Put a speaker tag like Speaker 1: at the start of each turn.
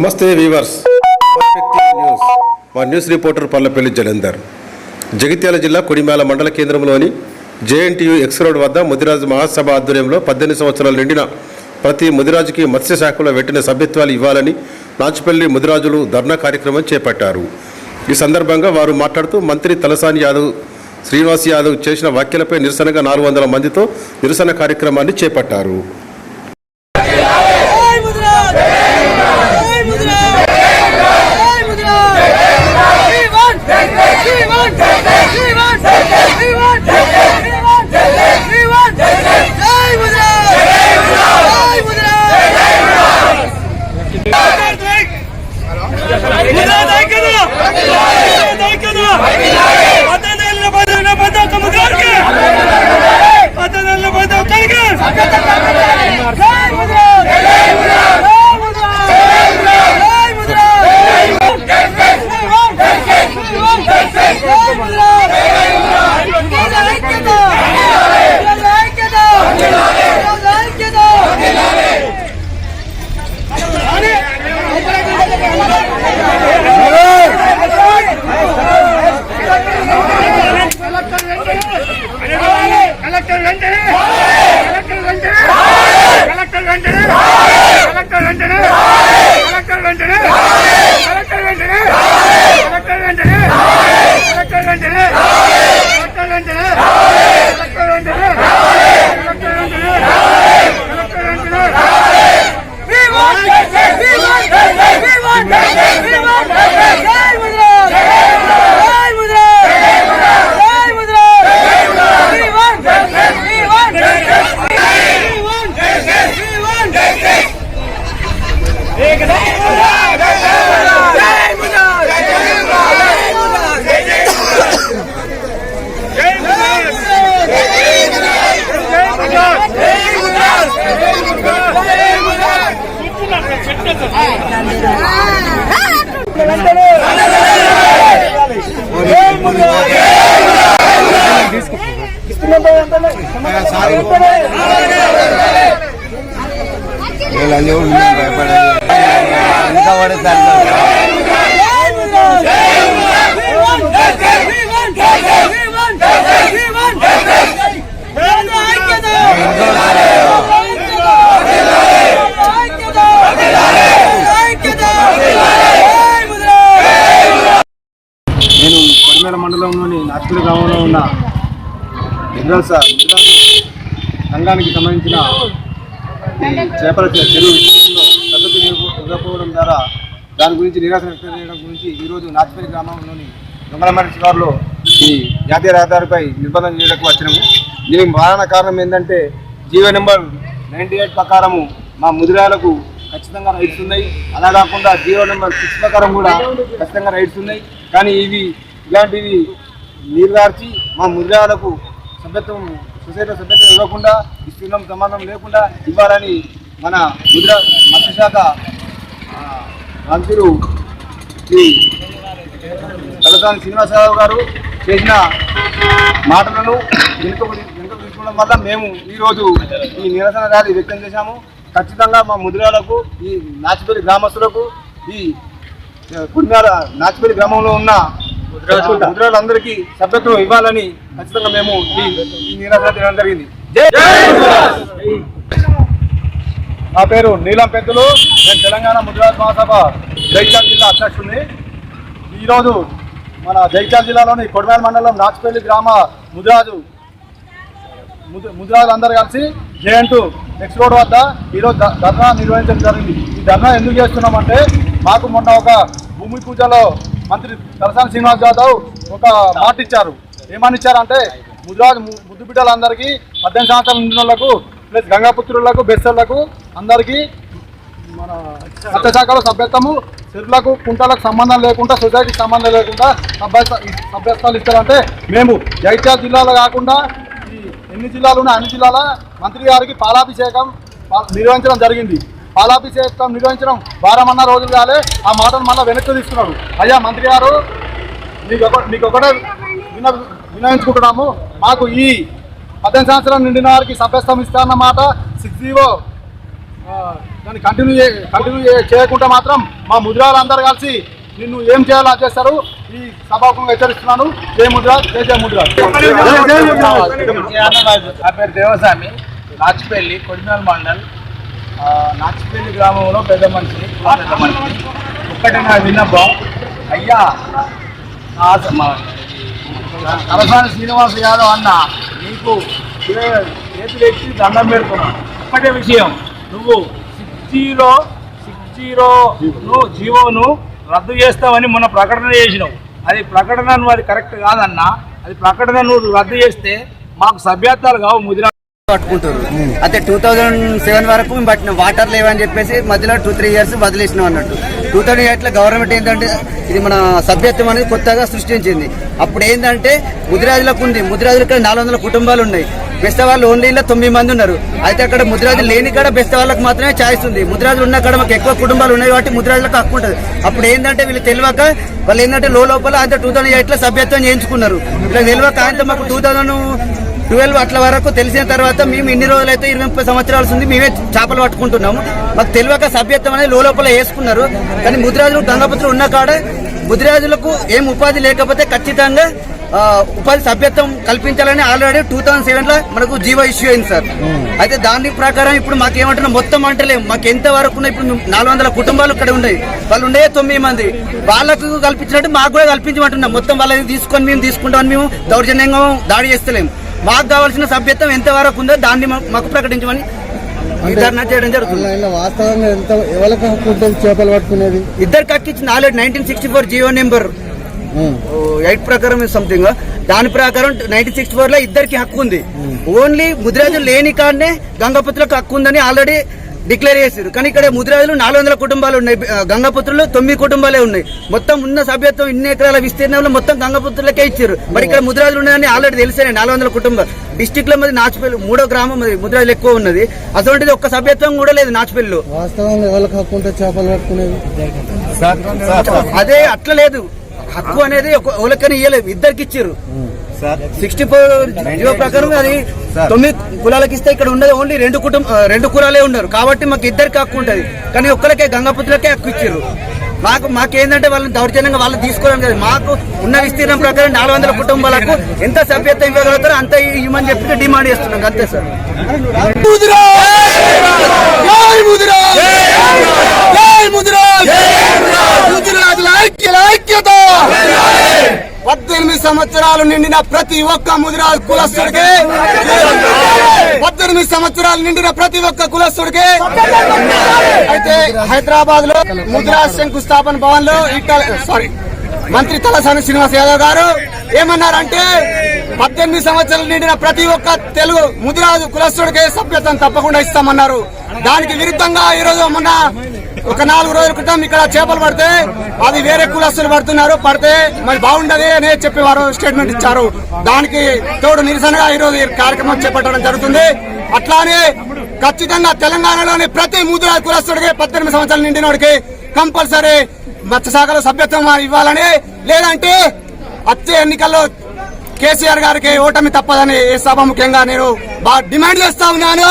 Speaker 1: నమస్తే viewers. News మా news reporter Pallepalli Jalandhar. Jagtial జిల్లా కొడిమేల మండల కేంద్రంలోని జేఎన్టీయు ఎక్స్ రోడ్ వద్ద ముదిరాజు మహాసభ ఆధ్వర్యంలో పద్దెనిమిది సంవత్సరాలు నిండిన ప్రతి ముదిరాజుకి మత్స్య శాఖలో పెట్టిన సభ్యత్వాలు ఇవ్వాలని నాచుపల్లి ముదిరాజులు ధర్నా కార్యక్రమం చేపట్టారు. ఈ సందర్భంగా వారు మాట్లాడుతూ మంత్రి తలసాని యాదవ్ శ్రీనివాస్ యాదవ్ చేసిన వ్యాఖ్యలపై నిరసనగా నాలుగు వందల మందితో నిరసన కార్యక్రమాన్ని చేపట్టారు.
Speaker 2: భయపడాలని భయపడాలి
Speaker 3: నేను కొడిమేర మండలంలోని నాచుకుల గ్రామంలో ఉన్న మిద్రాస సంఘానికి సంబంధించిన ఈ చేపల చెరువు విషయంలో పద్ధతి ఇవ్వకపోవడం ద్వారా దాని గురించి నిరాశ వ్యక్తం చేయడం గురించి ఈరోజు నాచిపల్లి గ్రామంలోని దొంగలమర్రి శివారులో ఈ జాతీయ రహదారిపై నిర్బంధం చేయడానికి వచ్చినాము. దీనికి ప్రధాన కారణం ఏంటంటే జీవో నెంబర్ నైంటీ ఎయిట్ ప్రకారము మా ముదిరాలకు ఖచ్చితంగా రైట్స్ ఉన్నాయి. అలా కాకుండా జీవో నెంబర్ సిక్స్ ప్రకారం కూడా ఖచ్చితంగా రైట్స్ ఉన్నాయి. కానీ ఇవి ఇలాంటివి నీరుగార్చి మా ముద్రాలకు సభ్యత్వం సొసైటీ సభ్యత ఇవ్వకుండా ఇస్తున్నాం సంబంధం లేకుండా ఇవ్వాలని మన ముద్ర మత్స్యశాఖ మంత్రులు శ్రీ తలసాని శ్రీనివాసరావు గారు చేసిన మాటలను వెనుక వెనుక తీసుకోవడం వల్ల మేము ఈరోజు ఈ నిరసన ర్యాలీ వ్యక్తం చేశాము. ఖచ్చితంగా మా ముద్రాలకు ఈ నాచిపల్లి గ్రామస్తులకు ఈ పుణ్యాల నాచిపల్లి గ్రామంలో ఉన్న ముద్రాలందరికీ సభ్యత్వం ఇవ్వాలని ఖచ్చితంగా మేము నిరసన చేయడం జరిగింది. నా పేరు నీలం పెద్దలు. నేను తెలంగాణ ముద్రాజ్ మహాసభ జైత్యాల జిల్లా అధ్యక్షుడిని. ఈరోజు మన జైత్యాల జిల్లాలోని కొడమేల మండలం నాచుపల్లి గ్రామ ముద్రాజు ముద్ర- ముద్రాజులు అందరూ కలిసి జేఎన్ టూ నెక్స్ట్ రోడ్ వద్ద ఈరోజు ధర్నా నిర్వహించడం జరిగింది. ఈ ధర్నా ఎందుకు చేస్తున్నామంటే మాకు మొన్న ఒక భూమి పూజలో మంత్రి తలసాని శ్రీనివాస్ యాదవ్ ఒక మాట ఇచ్చారు. ఏమని ఇచ్చారంటే ముద్రాజు ముద్దు బిడ్డలందరికీ పద్దెనిమిది సంవత్సరాల నిండిన వాళ్ళకు ప్లస్ గంగాపుత్రులకు బెస్సర్లకు అందరికీ మన సత్యశాఖలో సభ్యత్వము. చెరువులకు కుంటలకు సంబంధం లేకుండా సొసైటీకి సంబంధం లేకుండా సభ్యత్వ సభ్యత్వాలు ఇస్తారంటే మేము జైత్యాల జిల్లాలో కాకుండా ఈ ఎన్ని జిల్లాలు ఉన్నాయి? అన్ని జిల్లాల మంత్రి గారికి పాలాభిషేకం నిర్వహించడం జరిగింది. పాలాభిషేకం నిర్వహించడం వారమన్న రోజులు కాలే. ఆ మాటను మళ్ళీ వెనక్కి తీసుకున్నాడు. అయ్యా మంత్రి గారు మీకు ఒక మీకు ఒకటే విన వినయించుకుంటున్నాము మాకు ఈ పద్దెనిమిది సంవత్సరాలు నిండిన వారికి సభ్యత్వం ఇస్తారన్నమాట సిక్స్ జీవో
Speaker 4: కానీ కంటిన్యూ చే- కంటిన్యూ చేయకుండా మాత్రం మా ముద్రాలందరూ కలిసి నిన్ను ఏం చేయాలో చేస్తారు. ఈ సభాముఖంగా హెచ్చరిస్తున్నాను. జై ముద్ర జై జై ముద్ర
Speaker 5: పేరు దేవస్వామి నాచిపల్లి కొడిమేల మండల్. నాచిపల్లి గ్రామంలో పెద్ద మనిషి పెద్ద మనిషి. ఒక్కటే నా విన్నపం అయ్యా తలసాని శ్రీనివాస యాదవ్ అన్న నీకు చేతులు ఎత్తి దండం పెడుతున్నావు ఒక్కటే విషయం. నువ్వు సిక్స్ జీరో సిక్స్ జీరోను జీవోను రద్దు చేస్తావని మొన్న ప్రకటన చేసినావు. అది ప్రకటన నువ్వు అది కరెక్ట్ కాదన్నా. అది ప్రకటన నువ్వు రద్దు చేస్తే మాకు సభ్యత్వాలు కావు ముదిరా
Speaker 6: పట్టుకుంటారు. అయితే టూ థౌజండ్ సెవెన్ వరకు పట్టిన వాటర్ లేవని చెప్పేసి మధ్యలో టూ త్రీ ఇయర్స్ వదిలేసినాం అన్నట్టు. టూ థౌజండ్ ఎయిట్లో గవర్నమెంట్ ఏంటంటే ఇది మన సభ్యత్వం అనేది కొత్తగా సృష్టించింది. అప్పుడు ఏంటంటే ముదిరాజులకు ఉంది. ముదిరాజులకు నాలుగు వందల కుటుంబాలు ఉన్నాయి. బెస్ట్ వాళ్ళు ఓన్లీ ఇలా తొమ్మిది మంది ఉన్నారు. అయితే అక్కడ ముద్రాజులు లేని కాడ బెస్ట్ వాళ్ళకి మాత్రమే ఛాయిస్ ఉంది. ముద్రాజులు ఉన్న కాడ మాకు ఎక్కువ కుటుంబాలు ఉన్నాయి కాబట్టి ముద్రాజులకు హక్కు ఉంటుంది. అప్పుడు ఏంటంటే వీళ్ళు తెలియక వాళ్ళు ఏంటంటే లోపల అంత టూ థౌసండ్ ఎయిట్లో సభ్యత్వం చేయించుకున్నారు. ఇలా తెలియక ఆయన మాకు టూ థౌసండ్ ట్వెల్వ్ అట్ల వరకు తెలిసిన తర్వాత మేము ఇన్ని రోజులైతే ఇరవై ముప్పై సంవత్సరాలు ఉంది మేమే చేపలు పట్టుకుంటున్నాము. మాకు తెలియక సభ్యత్వం అనేది లోపల వేసుకున్నారు. కానీ ముద్రాజులు గంగపుత్రులు ఉన్న కాడ ముద్రాజులకు ఏం ఉపాధి లేకపోతే ఖచ్చితంగా ఉపాధి సభ్యత్వం కల్పించాలని ఆల్రెడీ టూ థౌసండ్ సెవెన్లో మనకు జీవో ఇష్యూ అయింది సార్. అయితే దాని ప్రకారం ఇప్పుడు మాకు ఏమంటున్నా మొత్తం అంటలేము. మాకు ఎంత వరకు ఉన్నాయి ఇప్పుడు నాలుగు వందల కుటుంబాలు ఇక్కడ ఉన్నాయి. వాళ్ళు ఉండే తొమ్మిది మంది. వాళ్ళకు కల్పించినట్టు మాకు కూడా కల్పించమంటున్నాం. మొత్తం వాళ్ళని తీసుకొని మేము తీసుకుంటామని మేము దౌర్జన్యంగా దాడి చేస్తలేము. మాకు కావాల్సిన సభ్యత్వం ఎంత వరకు ఉందో దాన్ని మాకు ప్రకటించమని ధర్నా చేయడం జరుగుతుంది.
Speaker 2: వాస్తవంగా ఎంత ఎవరికి హక్కు ఉంటుంది చేపలు పట్టుకునేది?
Speaker 6: ఇద్దరికి హక్కిచ్చింది already nineteen sixty four G O number. Eight ప్రకారం సంథింగ్ దాని ప్రకారం నైన్టీన్ సిక్స్టీ ఫోర్లో ఇద్దరికి హక్కు ఉంది. ఓన్లీ ముదిరాజులు లేని కాడనే గంగపుత్రులకు హక్కు ఉందని ఆల్రెడీ డిక్లేర్ చేశారు కానీ ఇక్కడ ముదిరాజులు నాలుగు వందల కుటుంబాలు ఉన్నాయి. గంగపుత్రులు తొమ్మిది కుటుంబాలే ఉన్నాయి. మొత్తం ఉన్న సభ్యత్వం ఇన్ని ఎకరాల విస్తీర్ణంలో మొత్తం గంగపుత్రులకే ఇచ్చారు మరి ఇక్కడ ముదిరాజులు ఉన్నాయని ఆల్రెడీ తెలిసానే నాలుగు వందల కుటుంబాలు డిస్టిక్లో మరి నాచుపల్లి మూడో గ్రామం మరి ముదిరాజులు ఎక్కువ ఉన్నది. అటువంటిది ఒక్క సభ్యత్వం కూడా లేదు నాచుపల్లిలో.
Speaker 2: పట్టుకునేది.
Speaker 6: అదే అట్లా లేదు. హక్కు అనేది ఒక ఎవరికైనా ఇయ్యలేదు. ఇద్దరికి ఇచ్చారు సిక్స్టీ ఫోర్ జీవో ప్రకారం అది తొమ్మిది కులాలకి ఇస్తే ఇక్కడ ఉన్నది ఓన్లీ రెండు కుటుంబ రెండు కులాలే ఉన్నారు కాబట్టి మాకు ఇద్దరికి హక్కు ఉంటది కానీ ఒక్కరికే గంగపుత్రులకే హక్కు ఇచ్చారు మాకు మాకేందంటే వాళ్ళని దౌర్జన్యంగా వాళ్ళు తీసుకోవడం లేదు మాకు ఉన్న విస్తీర్ణం ప్రకారం నాలుగు వందల కుటుంబాలకు ఎంత సభ్యత ఇవ్వగలుగుతారో అంత ఇవ్వమని చెప్పి డిమాండ్ చేస్తున్నాం అంతే సార్
Speaker 4: పద్దెనిమిది సంవత్సరాలు నిండిన ప్రతి ఒక్క ముదిరాజు కులస్తుడికి. పద్దెనిమిది సంవత్సరాలు నిండిన ప్రతి ఒక్క కులస్తుడికి. అయితే హైదరాబాద్లో ముదిరాజ్ శంకుస్థాపన భవన్లో సారీ మంత్రి తలసాని శ్రీనివాస్ యాదవ్ గారు ఏమన్నారంటే పద్దెనిమిది సంవత్సరాలు నిండిన ప్రతి ఒక్క తెలుగు ముదిరాజు కులస్తుడికి సభ్యత్వం తప్పకుండా ఇస్తామన్నారు. దానికి విరుద్ధంగా ఈ రోజు మొన్న ఒక నాలుగు రోజుల క్రితం ఇక్కడ చేపలు పడితే అది వేరే కులస్తులు పడుతున్నారు పడితే మరి బాగుండదు అని చెప్పి వారు స్టేట్మెంట్ ఇచ్చారు. దానికి తోడు నిరసనగా ఈ రోజు కార్యక్రమం చేపట్టడం జరుగుతుంది. అట్లానే ఖచ్చితంగా తెలంగాణలోని ప్రతి ముద్ర కులస్తుడికి పద్దెనిమిది సంవత్సరాలు నిండినోడికి కంపల్సరీ మత్స్యశాఖలో సభ్యత్వం ఇవ్వాలని లేదంటే వచ్చే ఎన్నికల్లో కేసీఆర్ గారికి ఓటమి తప్పదని ఈ సభ ముఖ్యంగా నేను డిమాండ్ చేస్తా ఉన్నాను.